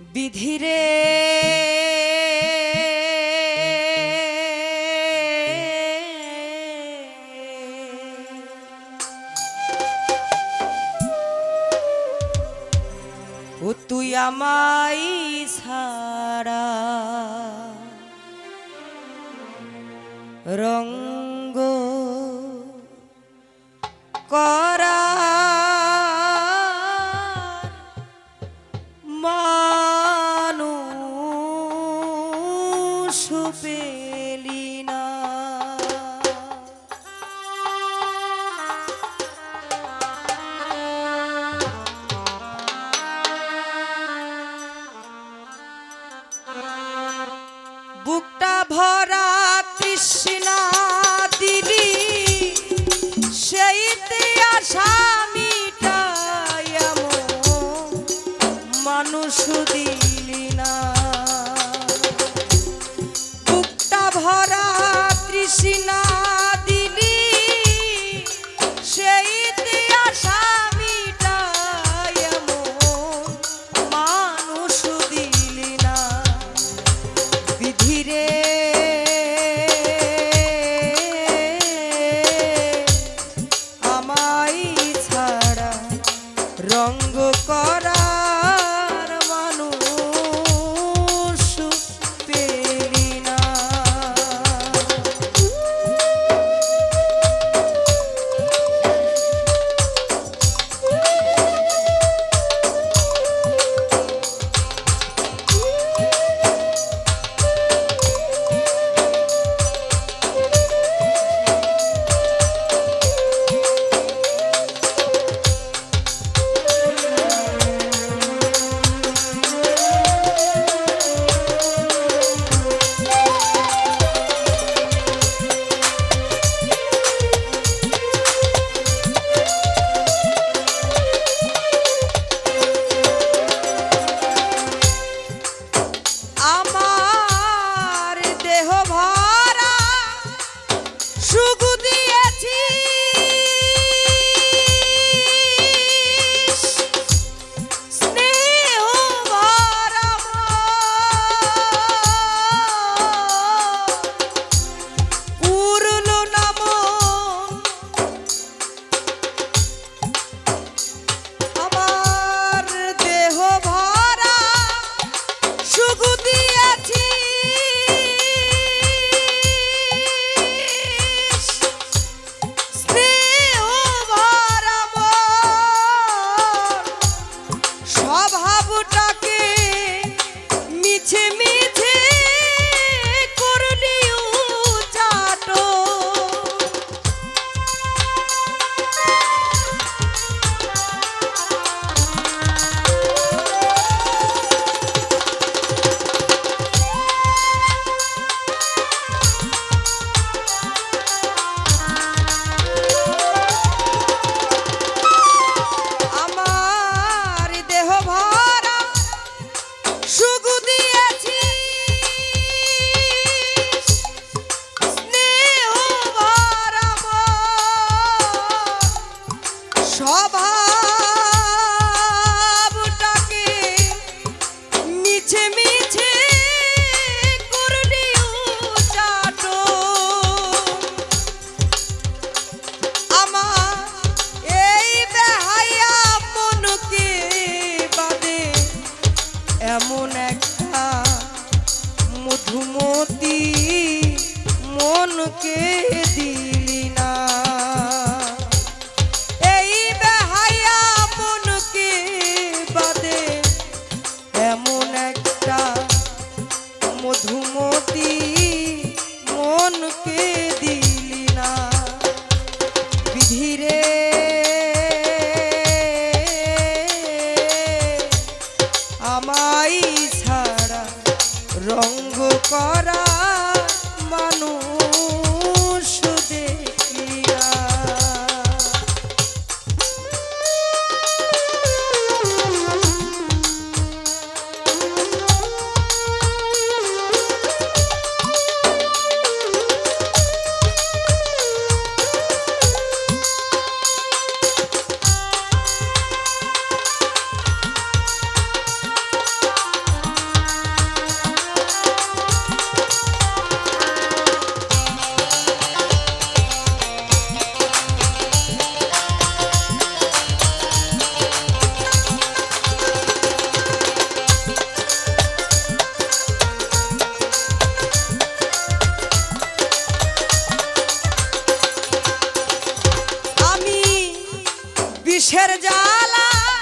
বিধিরে ও তুই আমাই সারা রঙ দুশো পেলি না। বুকটা ভরা বুকের জ্বালা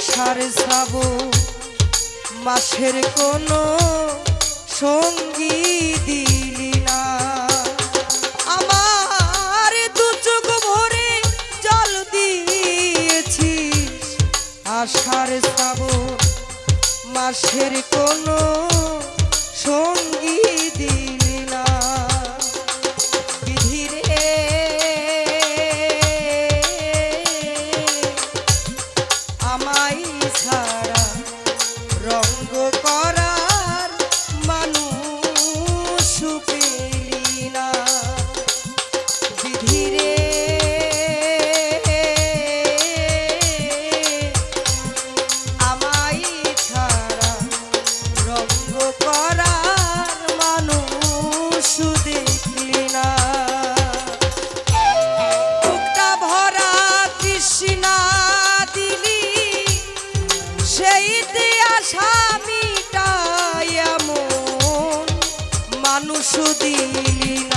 আষাঢ় শ্রাবণ মাসের কোনো সঙ্গী দিলি না। আমার দু চোখ ভরে জল দিয়েছিস। আষাঢ় শ্রাবণ মাসের কোনো সঙ্গী দিলি না। বিধিরে মিটাই এমন মানুষ দিলি